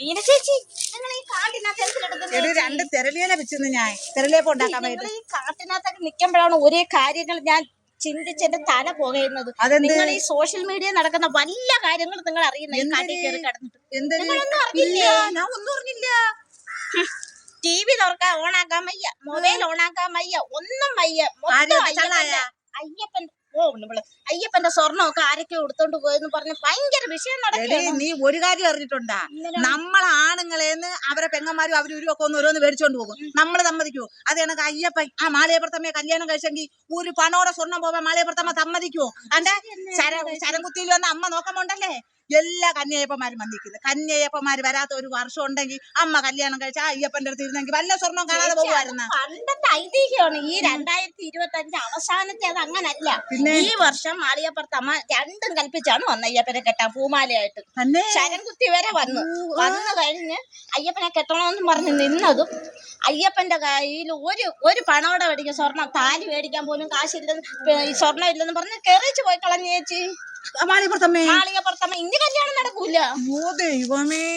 ചേച്ചി നിങ്ങൾ ഈ കാട്ടിനകത്ത് എന്തിനെടുക്കുന്നത് എടി രണ്ട് തെരലിയല വെച്ചിന്ന് ഞാൻ. തെരലിയപ്പം ഉണ്ടാക്കാൻ നിങ്ങൾ വേണ്ടി ഈ കാട്ടിനകത്തൊക്കെ നിൽക്കുമ്പോഴാണ് ഒരേ കാര്യങ്ങൾ ഞാൻ ചിന്തിച്ചെന്റെ തല പുകയുന്നത്. അതെന്ത്? നിങ്ങൾ ഈ സോഷ്യൽ മീഡിയ നടക്കുന്ന വല്ല കാര്യങ്ങളും നിങ്ങൾ അറിയുന്ന ഈ കാട്ടിൽ കയറി കിടന്നിട്ട്? എന്തൊരു നിങ്ങളൊന്നും അറിഞ്ഞില്ലേ? ഇല്ല, ഞാൻ ഒന്നും അറിഞ്ഞില്ല. ടി വി തുറക്കാൻ ഓണാക്കാൻ വയ്യ മൊബൈൽ ഓണാക്കാൻ വയ്യ ഒന്നും വയ്യ മൊത്തം ആരും ചള്ളായ? അയ്യപ്പൻ ഓ നമ്മൾ അയ്യപ്പന്റെ സ്വർണമൊക്കെ ആരൊക്കെ എടുത്തോണ്ട് പോയെന്ന് പറഞ്ഞ് ഭയങ്കര വിഷയം എടി നടക്കുകയാണ് നീ ഒരു കാര്യം അറിഞ്ഞിട്ടുണ്ടാ? നമ്മളെ ആണുങ്ങളേന്ന് അവരെ പെങ്ങന്മാരും അവർ ഉരുവൊക്കെ ഒന്ന് ഓരോന്ന് മേടിച്ചോണ്ട് പോകും. നമ്മൾ സമ്മതിക്കൂ? അത് കണക്ക് അയ്യപ്പൻ ആ മാളിയപ്പുറത്തമ്മയെ കല്യാണം കഴിച്ചെങ്കിൽ ഒരു പണോടെ സ്വർണം പോവാൻ മാളിയപ്പുറത്തമ്മ സമ്മതിക്കുവോ? അന്റെ ശര ശരംകുത്തിയിൽ വന്ന അമ്മ നോക്കുമ്പോണ്ടല്ലേ എല്ലാ കന്യയപ്പന്മാരും വന്നിരിക്കുന്നത് കന്യപ്പന്മാർ വരാത്ത ഒരു വർഷം ഉണ്ടെങ്കിൽ അമ്മ കല്യാണം കഴിച്ച ആ അയ്യപ്പന്റെ അടുത്ത് ഇരുന്നെങ്കിൽ വല്ല സ്വർണം കാണാതെ പോകുമായിരുന്നു? പണ്ടത്തെ ഐതിഹ്യമാണ്. ഈ രണ്ടായിരത്തി ഇരുപത്തി അഞ്ച് അവസാനത്തെ അത് അങ്ങനല്ല. പിന്നെ? ഈ വർഷം മാളിയപ്പുറത്തമ്മ രണ്ടും കൽപ്പിച്ചാണ് വന്ന അയ്യപ്പനെ കെട്ടാൻ പൂമാലയായിട്ട്. ശരൻകുത്തി വരെ വന്നു. വന്നു കഴിഞ്ഞ് അയ്യപ്പനെ കെട്ടണമെന്ന് പറഞ്ഞ് നിന്നതും അയ്യപ്പന്റെ കയ്യിൽ ഒരു ഒരു പണോടെ മേടിക്കും സ്വർണം താലി മേടിക്കാൻ പോലും കാശില്ലെന്ന് സ്വർണം ഇല്ലെന്ന് പറഞ്ഞ് കയറിച്ച് പോയി കളഞ്ഞേച്ചി മാളികപ്പുറത്തമ്മേ. മാളികപ്പുറത്തമ്മ ഇനി കല്യാണം നടക്കൂല. ഓ ദൈവമേ.